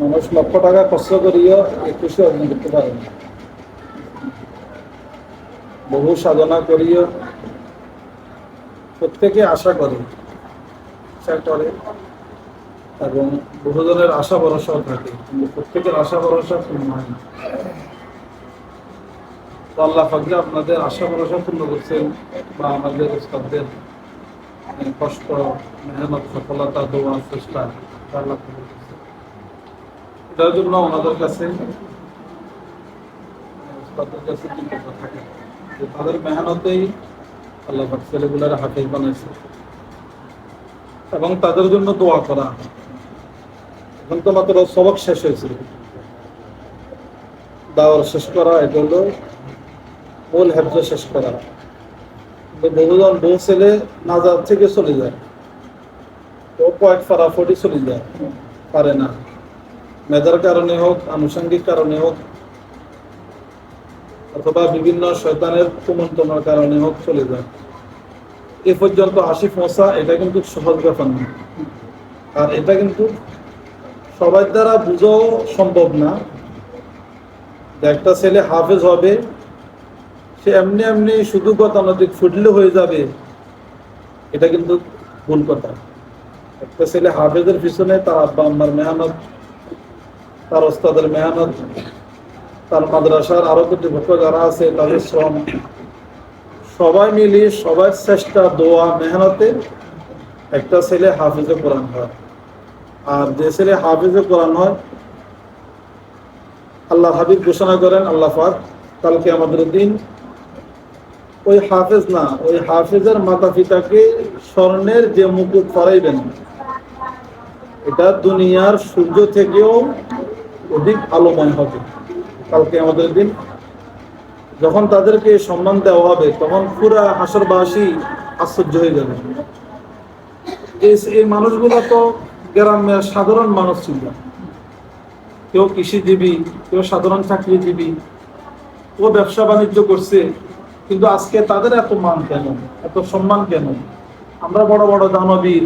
মানুষ লক্ষ টাকা কষ্ট করিও একুশে অর্জন করতে পারে না। বহু সাধনা করিও, প্রত্যেকে আশা করে করে, এবং বহুজনের আশা ভরসাও থাকে, কিন্তু প্রত্যেকের আশা ভরসা পূর্ণ হয় না। আল্লাহ ফাকরে আপনাদের আশা ভরসা পূর্ণ করছেন বা আমাদের উস্তাদদের এই কষ্ট, মেহনত, সফলতা, দোয়া, চেষ্টা, আল্লাহ ওনাদের কাছে তাদের মেহনতেই আল্লাহ ছেলেগুলার বানাইছে এবং তাদের জন্য দোয়া করা। এখন তো মাত্র সবক শেষ হয়েছিল দাওয়ার শেষ করা এটা হলো মূল হেফজ শেষ করা। বহুজন বহু ছেলে নাজার থেকে চলে যায়। তো কয়েক ফারাফটি চলে যায়। পারে না। মেধার কারণে হোক, আনুষঙ্গিক কারণে হোক, অথবা বিভিন্ন শয়তানের কুমন্ত্রণার কারণে হোক চলে যায়। এ পর্যন্ত আসি পৌঁছা এটা কিন্তু সহজ ব্যাপার না। আর এটা কিন্তু সবার দ্বারা বুঝাও সম্ভব না একটা ছেলে হাফেজ হবে, সে এমনি এমনি শুধু গতানুতিক ফুটলে হয়ে যাবে, এটা কিন্তু ভুল কথা। একটা ছেলে হাফেজের পিছনে তার আব্বা, আম্মার মেহনত তার ওস্তাদের মেহনত, তার মাদ্রাসার আরও কর্তৃপক্ষ যারা আছে, তাদের শ্রম। সবাই মিলিয়ে সবার চেষ্টা দোয়া, মেহনতে একটা ছেলে হাফিজে কোরআন হয়। আর যে ছেলে হাফিজে কোরআন হয় আল্লাহ হাবিব ঘোষণা করেন, আল্লাহ পাক কালকে আমাদের দিন ওই হাফেজ না, ওই হাফেজের মাতা পিতাকে স্বর্ণের যে মুকুট পরাইবেন, এটা দুনিয়ার সূর্য থেকেও অধিক আলোময় হবে। কালকে আমাদের দিন যখন তাদেরকে সম্মান দেওয়া হবে, তখন পুরা হাসরবাসী আশ্চর্য হয়ে যাবে। এই মানুষগুলো তো গ্রামের সাধারণ মানুষ ছিল। কেউ কৃষিজীবী, কেউ সাধারণ চাকরিজীবী, ও ব্যবসা বাণিজ্য করছে, কিন্তু আজকে তাদের এত মান কেন? এত সম্মান কেন? আমরা বড় বড় দানবীর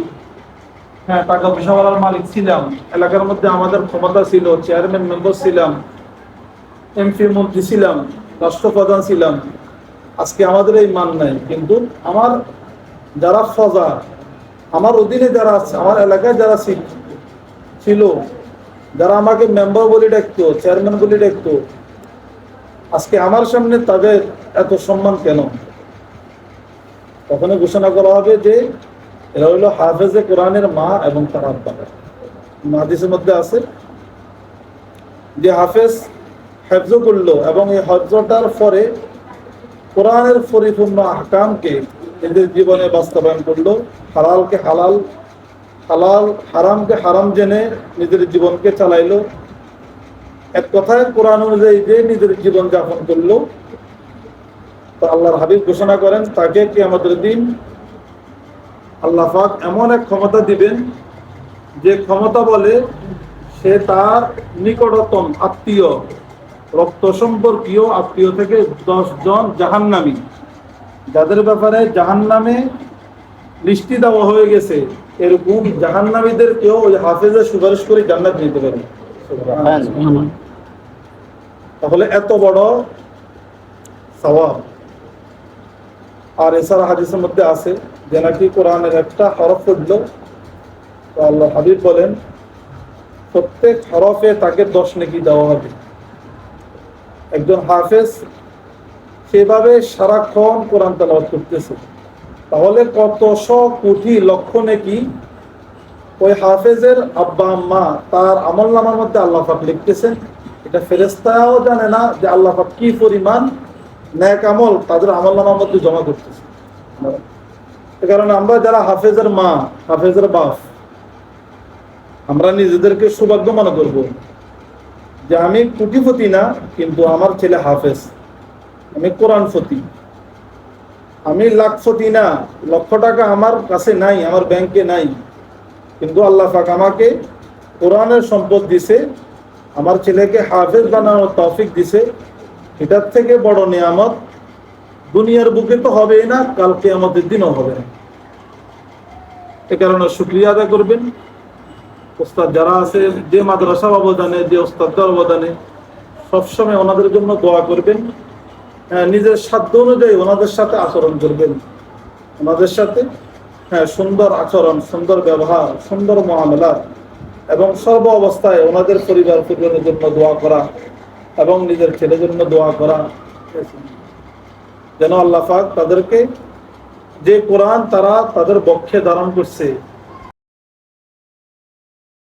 হ্যাঁ টাকা পয়সাওয়ালার মালিক ছিলাম। এলাকার মধ্যে আমাদের ক্ষমতা ছিল চেয়ারম্যান মেম্বার ছিলাম এমপি মন্ত্রী ছিলাম, রাষ্ট্রপ্রধান ছিলাম। আজকে আমাদের এই মান নাই। কিন্তু আমার যারা ফজা আমার অধীনে যারা আছে, আমার এলাকায় যারা ছিল- যারা আমাকে মেম্বার বলে ডাকতো চেয়ারম্যান বলে ডাকতো, আজকে আমার সামনে তাদের এত সম্মান কেন? তখন ঘোষণা করা হবে যে এরা হইল হাফেজে কোরআনের মা এবং তার আব্বা। মাদিসের মধ্যে আছে? যে হাফেজ হেফজ করল এবং এই হজটার পরে কোরআনের পরিপূর্ণ আহকামকে এদের জীবনে বাস্তবায়ন করল, হালালকে হালাল হালাল, হারামকে হারাম জেনে নিজের জীবনকে চালাইলো। এক কথায় কোরআন অনুযায়ী যে নিজের জীবন যাপন করল, তো আল্লাহর হাবিব ঘোষণা করেন, তাকে কি আমাদের দিন আল্লাহ পাক এমন এক ক্ষমতা দিবেন যে ক্ষমতা বলে সে তার নিকটতম আত্মীয় রক্ত সম্পর্কীয় আত্মীয় থেকে দশ জন জাহান্নামী। যাদের ব্যাপারে জাহান্নামে লিস্টি দেওয়া হয়ে গেছে এরকম জাহান্নামীদের কেউ ওই হাফেজের সুপারিশ করে জান্নাত নিতে পারে। তাহলে এত বড় সওয়াব। আর এছাড়া হাদিসের মধ্যে আছে যে নাকি কোরআনের একটা হরফ পড়ল তো আল্লাহ হাবিব বলেন, প্রত্যেক হরফে তাকে দশ নেকি দেওয়া হবে। একজন হাফেজ সেভাবে সারাক্ষণ কোরআন তেলাওয়াত করতেছে। তাহলে কত শ কোটি লক্ষ নেকি ওই হাফেজের আব্বা, আম্মা তার আমল নামার মধ্যে আল্লাহ পাক লিখতেছেন। এটা ফেরেস্তাও জানে না যে আল্লাহ পাক কি পরিমাণ ন্যাক আমল তাদের আমল নামার মধ্যে জমা করতেছে। কারণে আমরা যারা হাফেজের মা, হাফেজের বাপ, আমরা নিজেদেরকে সৌভাগ্য মনে করব যে আমি কুটিপতি না, কিন্তু আমার ছেলে হাফেজ। আমি কোরআন ফতি। আমি লাখপতি না, লক্ষ টাকা আমার কাছে নাই, আমার ব্যাংকে নাই। কিন্তু আল্লাহ পাক আমাকে কোরআনের সম্পদ দিছে, আমার ছেলেকে হাফেজ বানানোর তৌফিক দিছে। এটার থেকে বড় নিয়ামত দুনিয়ার বুকে তো হবেই না কালকে আমাদের দিনও হবে না। এ কারণে শুক্রিয়া আদায় করবেন। ওস্তাদ যারা আছে যে মাদ্রাসা অবদানে যে ওস্তাদদের অবদানে সবসময় ওনাদের জন্য দোয়া করবেন। হ্যাঁ, নিজের সাধ্য অনুযায়ী ওনাদের সাথে আচরণ করবেন। ওনাদের সাথে হ্যাঁ সুন্দর আচরণ সুন্দর ব্যবহার সুন্দর মহামেলা এবং সর্ব অবস্থায় ওনাদের পরিবার পরিজনের জন্য দোয়া করা এবং নিজের ছেলের জন্য দোয়া করা। যেন আল্লাহ পাক তাদেরকে যে কোরআন তারা তাদের পক্ষে ধারণ করছে